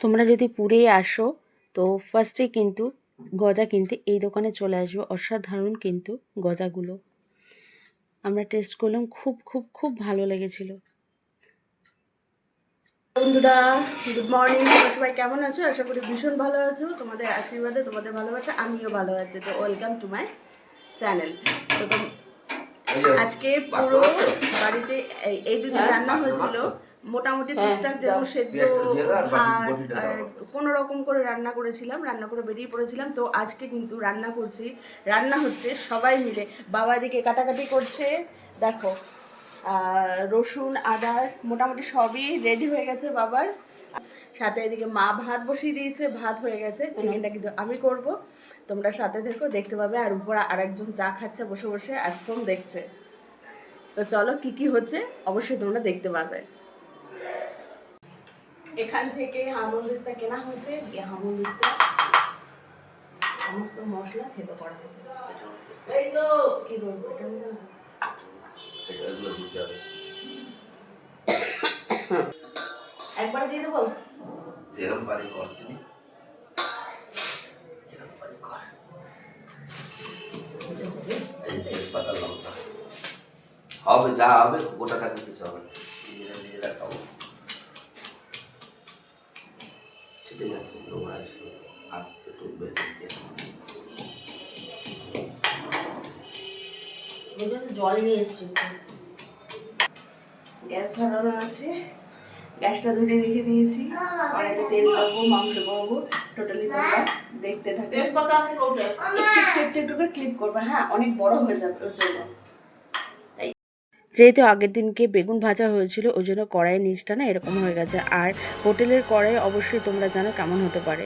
তোমরা যদি পুরে আসো তো ফার্স্টে কিন্তু গজা কিনতে এই দোকানে চলে আসবে। অসাধারণ কিন্তু গজাগুলো। আমরা টেস্ট করলাম খুব খুব খুব ভালো লেগেছিল। বন্ধুরা গুড মর্নিং তোমরা সবাই কেমন আছো? আশা করি ভীষণ ভালো আছো। তোমাদের আশীর্বাদে তোমাদের ভালোবাসা আমিও ভালো আছি। তো ওয়েলকাম টু মাই চ্যানেল তো তোম- আজকে পুরো বাড়িতে এই- এই দুদিন রান্না হয়েছিল। মোটামুটি টুকটাক যেন সেদ্ধ ভাত কোনো রকম করে রান্না করেছিলাম রান্না করে বেরিয়ে পড়েছিলাম। তো আজকে কিন্তু রান্না করছি রান্না হচ্ছে সবাই মিলে। বাবা এদিকে কাটাকাটি করছে দেখো আর রসুন আদা মোটামুটি সবই রেডি হয়ে গেছে বাবার। সাথে এদিকে মা ভাত বসিয়ে দিয়েছে ভাত হয়ে গেছে চিকেনটা কিন্তু আমি করব। তোমরা সাথে থেকো দেখতে পাবে আর উপর আরেকজন চা খাচ্ছে বসে বসে আর ফোন দেখছে। তো চলো কি কি হচ্ছে অবশ্যই তোমরা দেখতে পাবে। এখান থেকে হামুল দিস্তা কেনা হয়েছে গিয়ে হামুল দিস্তা সমস্ত মশলা থেতো করা হবে কি করব এটা না। এগুলো দিতে হবে একবারে দিয়ে দেবো? যেরকম পারি কর এই লঙ্কা। হবে যা হবে গোটা টাকা কিছু হবে নিজেরা নিজেরা খাব। ছিটে যাচ্ছে নোংরা এসে আর একটু জল নিয়ে এসছি। গ্যাস ধরানো আছে। গ্যাসটা ধরে রেখে দিয়েছি। কড়াইতে তেল দেবো মাংস করব টোটালি তোমরা দেখতে থাকবে একটু একটু একটু করে ক্লিপ করবে। হ্যাঁ অনেক বড় হয়ে যাবে ওর জন্য। যেহেতু আগের দিনকে বেগুন ভাজা হয়েছিল, ওই জন্য কড়াইয়ের নিচটা না এরকম হয়ে গেছে। আর হোটেলের কড়াই অবশ্যই তোমরা জানো কেমন হতে পারে।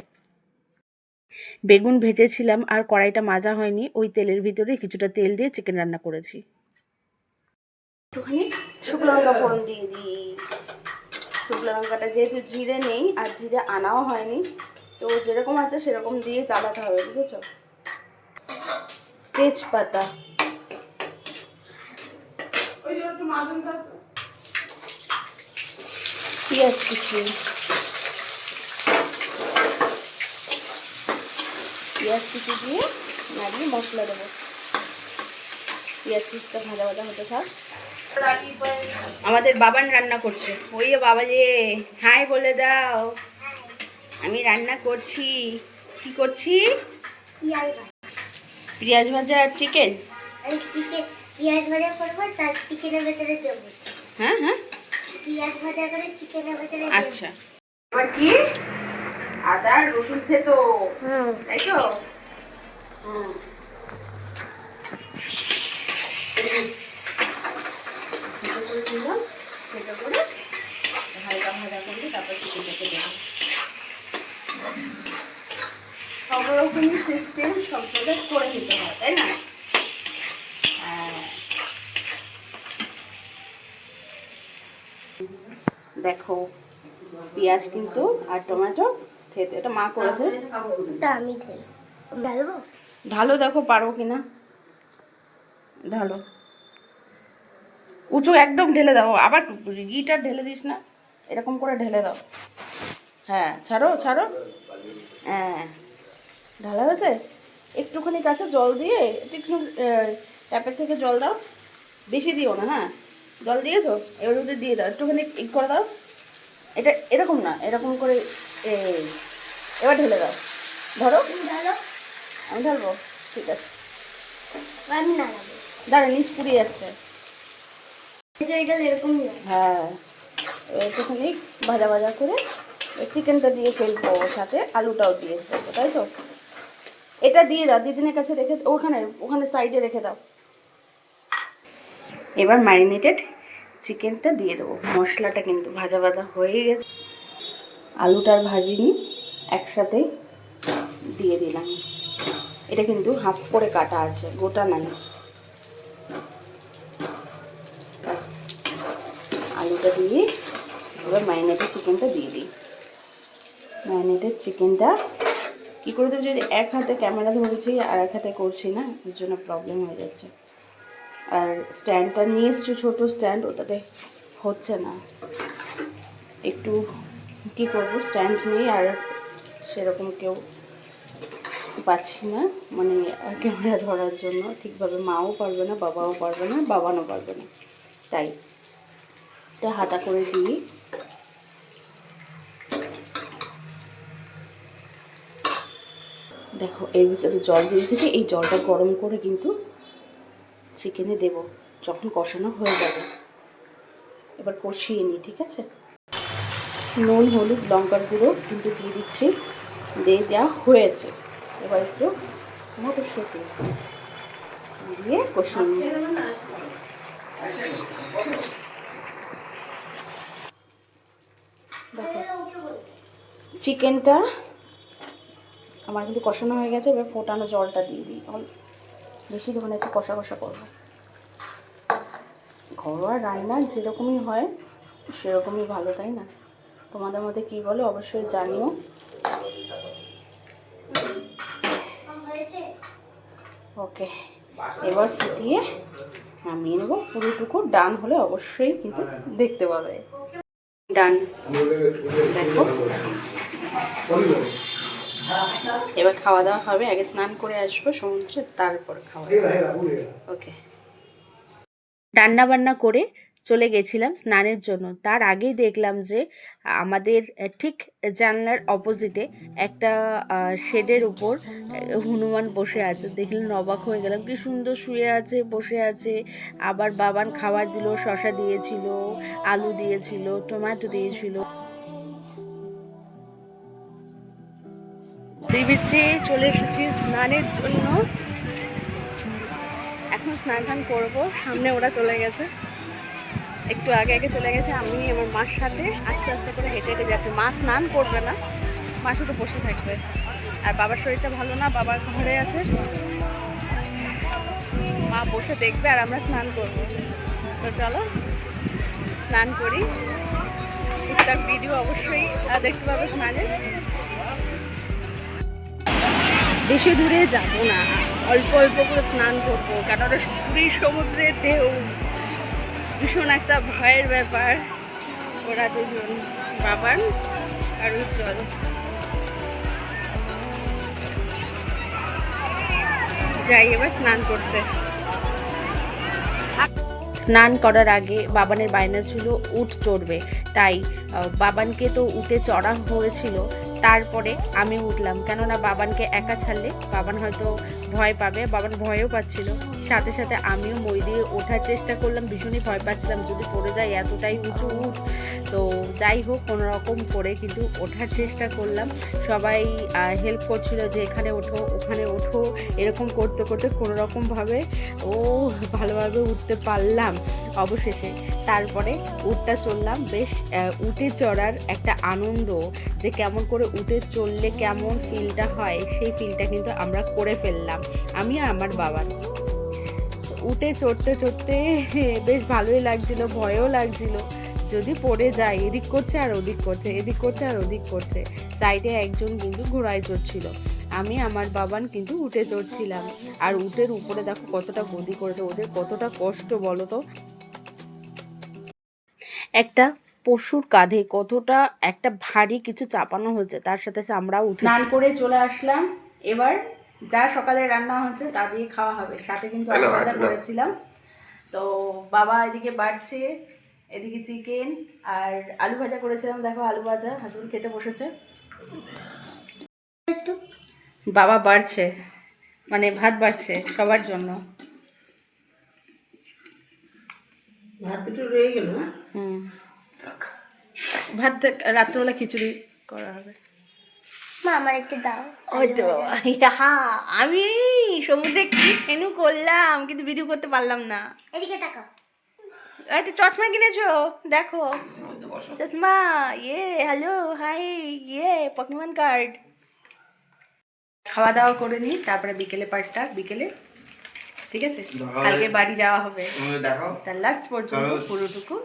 বেগুন ভেজেছিলাম, আর কড়াইটা মাজা হয়নি, ওই তেলের ভিতরে কিছুটা তেল দিয়ে চিকেন রান্না করেছি। একটুখানি শুকনো লঙ্কা ফোড়ন দিয়ে দিই। শুকনো লঙ্কাটা যেহেতু জিরে নেই, আর জিরে আনাও হয়নি, তো যেরকম আছে সেরকম দিয়ে চালাতে হবে, বুঝেছ? তেজপাতা। পেঁয়াজ কুচি পেঁয়াজ কুচি দিয়ে? নাড়িয়ে মশলা দেবো। পেঁয়াজ কুচিটা ভাজা ভাজা হতে থাক। আমাদের বাবান রান্না করছে। ওই বাবা যে হাই বলে দাও। আমি রান্না করছি। কি করছি? পেঁয়াজ ভাজা। আর চিকেন? চিকেন। পেঁয়াজ ভাজা করব তার চিকেনের ভেতরে দেবো। হ্যাঁ হ্যাঁ। পেঁয়াজ ভাজা করে চিকেনের ভেতরে আচ্ছা। এবার কি? আদা রসুন থেতো। তাই তো? হুম। থেতো করে হালকা ভাজা করে তারপর চিকেনটাকে দেবো। সব রকমই সিস্টেম সব জায়গায় করে নিতে হয় তাই না? দেখো পেঁয়াজ কিন্তু আর টমেটো থেতো এটা মা করেছে। আমি ঢালো দেখো পারো কিনা? ঢালো। উঁচু একদম ঢেলে দাও। আবার ঘিটা ঢেলে দিস না এরকম করে ঢেলে দাও। হ্যাঁ ছাড়ো ছাড়ো। হ্যাঁ ঢালা হয়েছে? একটুখানি কাছে জল দিয়ে একটু ট্যাপের থেকে জল দাও। বেশি দিও না হ্যাঁ? জল দিয়েছ? এবার যদি দিয়ে দাও। একটুখানি ই করে দাও। এটা এরকম না এরকম করে এই এবার ঢেলে দাও। ধরো। ঢালো। আমি ঢালবো। ঠিক আছে। না দাঁড়া নিচ পুড়ে যাচ্ছে। হয়। একটুখানি ভাজা ভাজা করে চিকেনটা দিয়ে ফেলব ওর সাথে। আলুটাও দিয়ে ফেলব তাই তো? এটা দিয়ে দাও। দিদিনের কাছে রেখে ওখানে ওখানে সাইডে রেখে দাও। এবার ম্যারিনেটেড চিকেনটা দিয়ে দেবো। মশলাটা কিন্তু ভাজা ভাজা হয়ে গেছে। আলুটার ভাজিনি একসাথে দিয়ে দিলাম। এটা কিন্তু হাফ করে কাটা আছে, গোটা নাই ব্যাস। আলুটা দিয়ে এবার ম্যারিনেটেড চিকেনটা দিয়ে দিই। ম্যারিনেটেড চিকেনটা কী করে দেবো যদি এক হাতে ক্যামেরা ধরেছি আর এক হাতে করছি না, এর জন্য প্রবলেম হয়ে যাচ্ছে। আর স্ট্যান্ডটা নিয়ে এসছি, ছোটো স্ট্যান্ড, ওটাতে হচ্ছে না। একটু কী করব, স্ট্যান্ড নেই আর সেরকম কেউ পাচ্ছি না। মানে ক্যামেরা ধরার জন্য ঠিকভাবে মাও পারবে না, বাবাও পারবে না, বাবানও পারবে না। তাই এটা হাতা করে দিই। দেখো, এর ভিতরে জল দিয়ে দিতে এই জলটা গরম করে কিন্তু চিকেনে দেব, যখন কষানো হয়ে যাবে। এবার কষিয়ে নিই, ঠিক আছে? নুন, হলুদ, লঙ্কার গুঁড়ো কিন্তু দিয়ে দিচ্ছি। দিয়ে দেওয়া হয়েছে। এবার একটু মটরশুঁটি দিয়ে কষিয়ে নিই। চিকেনটা আমার কিন্তু কষানো হয়ে গেছে, এবার ফোটানো জলটা দিয়ে দিই। বেশি ধরনের একটু কষা কষা করব। ঘরোয়া রান্না যেরকমই হয় সেরকমই ভালো তাই না? তোমাদের মধ্যে কী বলে অবশ্যই জানিও। ওকে এবার ফুটিয়ে নামিয়ে নেব। পুরোটুকু ডান হলে অবশ্যই কিন্তু দেখতে পাবে। ডান দেখো। এবার খাওয়া দাওয়া হবে আগে স্নান করে আসব সমুদ্রে তারপর খাওয়া ওকে। রান্না বান্না করে চলে গেছিলাম স্নানের জন্য। তার আগেই দেখলাম যে আমাদের ঠিক জানলার অপোজিটে একটা শেডের উপর হনুমান বসে আছে। দেখলেন অবাক হয়ে গেলাম কি সুন্দর শুয়ে আছে বসে আছে। আবার বাবান খাবার দিল শশা দিয়েছিল আলু দিয়েছিল টমেটো দিয়েছিল। বিচে চলে এসেছি স্নানের জন্য। এখন স্নান টান করব, সামনে ওরা চলে গেছে। একটু আগে আগে চলে গেছে আমি, আমার মার সাথে। আস্তে আস্তে করে হেঁটে হেঁটে যাচ্ছি। মা স্নান করবে না, মা শুধু বসে থাকবে। আর বাবার শরীরটা ভালো না বাবার ঘরে আছে। মা বসে দেখবে আর আমরা স্নান করব। তো চলো, স্নান করি। টুকটাক ভিডিও অবশ্যই দেখতে পাবে স্নানের বেশি দূরে যাব না। অল্প অল্প করে স্নান করব, কারণ ওটা পুরীর সমুদ্রের ঢেউ। ভীষণ একটা ভয়ের ব্যাপার। ওরা দুজন, বাবান আর উজ্জ্বল। যাই, এবার স্নান করতে। স্নান করার আগে বাবানের বায়না ছিল উট চড়বে। তাই বাবানকে তো উঠে চড়া হয়েছিল। তারপরে আমি উঠলাম। কেননা বাবানকে একা ছাড়লে বাবান হয়তো ভয় পাবে বাবান ভয়ও পাচ্ছিল। সাথে সাথে আমিও মই দিয়ে ওঠার চেষ্টা করলাম, ভীষণই ভয় পাচ্ছিলাম, যদি পড়ে যায় এতটাই উঁচু উঠ। তো যাই হোক, কোনো রকম করে কিন্তু ওঠার চেষ্টা করলাম। সবাই হেল্প করছিল যে এখানে ওঠো, ওখানে ওঠো, এরকম করতে করতে কোনো রকমভাবে ও ভালোভাবে উঠতে পারলাম অবশেষে। তারপরে উঠটা চললাম, বেশ উঠে চড়ার একটা আনন্দ যে কেমন করে উঠে চললে কেমন ফিলটা হয়, সেই ফিলটা কিন্তু আমরা করে ফেললাম, আমি আর আমার বাবা। উঠে চড়তে চড়তে বেশ ভালোই লাগছিল, ভয়ও লাগছিল। যদি পড়ে যায়, এদিক করছে আর ওদিক করছে, এদিক করছে আর ওদিক করছে। সাইডে একজন কিন্তু ঘোড়ায় চড়ছিল। আমি আমার বাবান কিন্তু উঠে চড়ছিলাম। আর উটের উপরে দেখো কতটা গদি করেছে, ওদের কতটা কষ্ট বলো তো। একটা পশুর কাঁধে কতটা একটা ভারী কিছু চাপানো হয়েছে, তার সাথে উঠে স্নান করে চলে আসলাম। এবার যা সকালে রান্না হচ্ছে তা দিয়ে খাওয়া হবে। সাথে কিন্তু আলু ভাজা করেছিলাম। তো বাবা এদিকে বাড়ছে এদিকে চিকেন আর আলু ভাজা করেছিলাম। দেখো আলু ভাজা হাজবেন্ড খেতে বসেছে। একটু। বাবা বাড়ছে মানে ভাত বাড়ছে সবার জন্য। ভাত একটু রয়ে গেল হ্যাঁ? হুম। ভাত দেখ- রাত্রেবেলা খিচুড়ি করা হবে। মা আমার একটু দাও। ওই তো আমি সমুদ্রে কি করলাম? কিন্তু ভিডিও করতে পারলাম না। এদিকে তাকাও। একটা চশমা কিনেছো? দেখো। চশমা ইয়ে হ্যালো হাই ইয়ে পকিমন কার্ড খাওয়া দাওয়া করে নিই তারপরে বিকেলে পার্টটা বিকেলে ঠিক আছে? কালকে বাড়ি যাওয়া হবে। তার লাস্ট পর্যন্ত পুরোটুকু।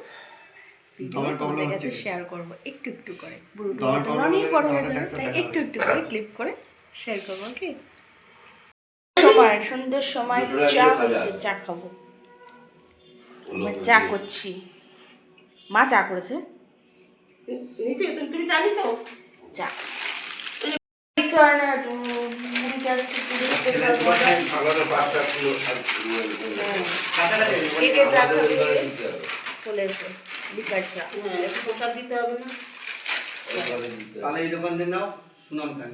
ভিডিও তোমাদের কাছে শেয়ার করব একটু একটু করে। problem অনেক বড় হয়ে যাবে তাই একটু একটু করে ক্লিপ করে শেয়ার করব ওকে সময় সন্ধ্যের সময় চা হচ্ছে চা খাব। চা করছি। মা চা করেছে? নিচে তুমি তুমি জানি তো যা হয় না চা খাবে? চলে এসো। বিকাল চা একটু প্রসাদ দিতে হবে না? তাহলে এই দোকান দিয়ে নাও সুনাম খান।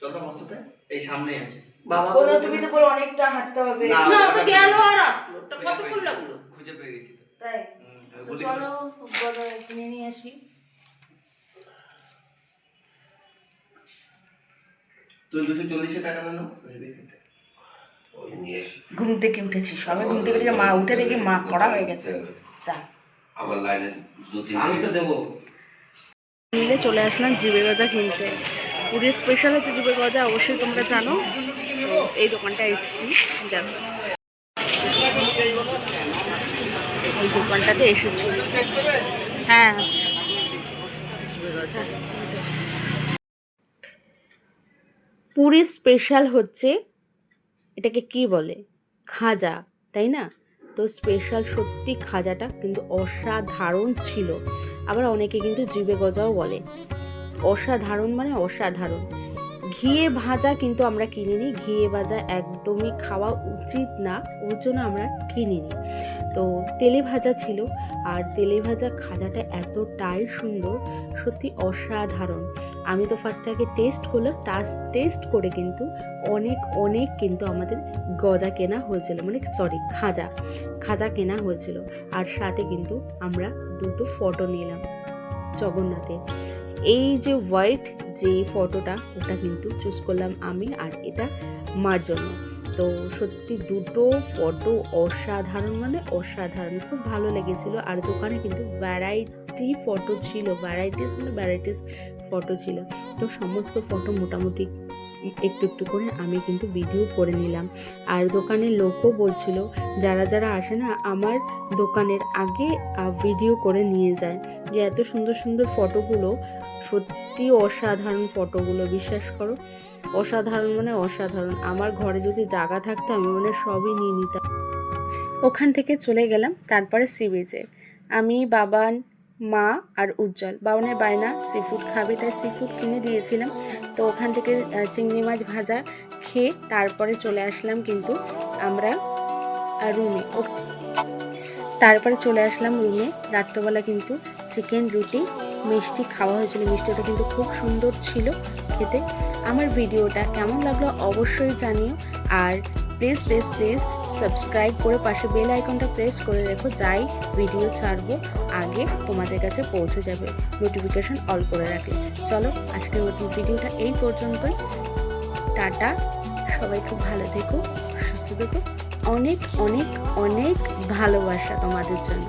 যত মস্ততে এই সামনেই আছে। বাবা বলো তুমি তো বলো অনেকটা হাঁটতে হবে। না। না তো গেল আর আসলো কতক্ষণ লাগল? খুঁজে পেয়ে গেছি তাই। হুম, তো বলি চলো কিনে নিয়ে আসি। তুই দুশো চল্লিশে টাকা ঘুম থেকে উঠেছি। সবে ঘুম থেকে মা উঠে দেখি মা করা হয়ে গেছে। চা আমার লাইনে দু তিন আমি তো দেবো। মিলে চলে আসলাম জিবে গজা কিনতে। পুরীর স্পেশাল হচ্ছে জিবে গজা অবশ্যই তোমরা জানো। এই দোকানটা এসেছি দেখো। এই দোকানটাতে এসেছি। হ্যাঁ। জিভে গজা। পুরীর স্পেশাল হচ্ছে এটাকে কি বলে? খাজা তাই না? তো স্পেশাল সত্যি খাজাটা কিন্তু অসাধারণ ছিল। আবার অনেকে কিন্তু জিবে গজাও বলে। অসাধারণ মানে অসাধারণ। ঘিয়ে ভাজা কিন্তু আমরা কিনিনি। ঘিয়ে ভাজা একদমই খাওয়া উচিত না। ওর জন্য আমরা কিনিনি। তো তেলে ভাজা ছিল আর তেলে ভাজা খাজাটা এতটাই সুন্দর, সত্যি অসাধারণ। আমি তো ফার্স্ট আগে টেস্ট করলাম টাস টেস্ট করে কিন্তু অনেক অনেক কিন্তু আমাদের গজা কেনা হয়েছিল মানে সরি খাজা খাজা কেনা হয়েছিল। আর সাথে কিন্তু আমরা দুটো ফটো নিলাম জগন্নাথের এই যে হোয়াইট যে ফটোটা ওটা কিন্তু চুজ করলাম আমি আর এটা মার জন্য। তো সত্যি দুটো ফটো অসাধারণ মানে অসাধারণ, খুব ভালো লেগেছিল। আর দোকানে কিন্তু ভ্যারাইটি ফটো ছিল ভ্যারাইটিস মানে ভ্যারাইটিস ফটো ছিল। তো সমস্ত ফটো মোটামুটি একটু একটু করে আমি কিন্তু ভিডিও করে নিলাম। আর দোকানের লোকও বলছিল, যারা যারা আসে না, আমার দোকানের আগে ভিডিও করে নিয়ে যায়। যে এত সুন্দর সুন্দর ফটোগুলো সত্যি অসাধারণ ফটোগুলো বিশ্বাস করো। অসাধারণ মানে অসাধারণ। আমার ঘরে যদি জায়গা থাকতো, আমি মানে সবই নিয়ে নিতাম। ওখান থেকে চলে গেলাম, তারপরে সি বিচে আমি বাবান মা আর উজ্জ্বল। বাউনের বায়না সি ফুড খাবে, তাই সি ফুড কিনে দিয়েছিলাম। তো ওখান থেকে চিংড়ি মাছ ভাজা খেয়ে তারপরে চলে আসলাম কিন্তু আমরা রুমে তারপরে চলে আসলাম রুমে রাত্রবেলা কিন্তু চিকেন রুটি, মিষ্টি খাওয়া হয়েছিল। মিষ্টিটা কিন্তু খুব সুন্দর ছিল খেতে। আমার ভিডিওটা কেমন লাগল অবশ্যই জানিও। আর প্লিজ প্লিজ প্লিজ সাবস্ক্রাইব করে পাশে বেল আইকনটা প্রেস করে রেখো, যাই ভিডিও ছাড়বো আগে তোমাদের কাছে পৌঁছে যাবে নোটিফিকেশন অল করে রাখে। চলো, আজকের মতন ভিডিওটা এই পর্যন্তই। টাটা, সবাই খুব ভালো থেকো, সুস্থ থেকো। অনেক অনেক অনেক ভালোবাসা তোমাদের জন্য।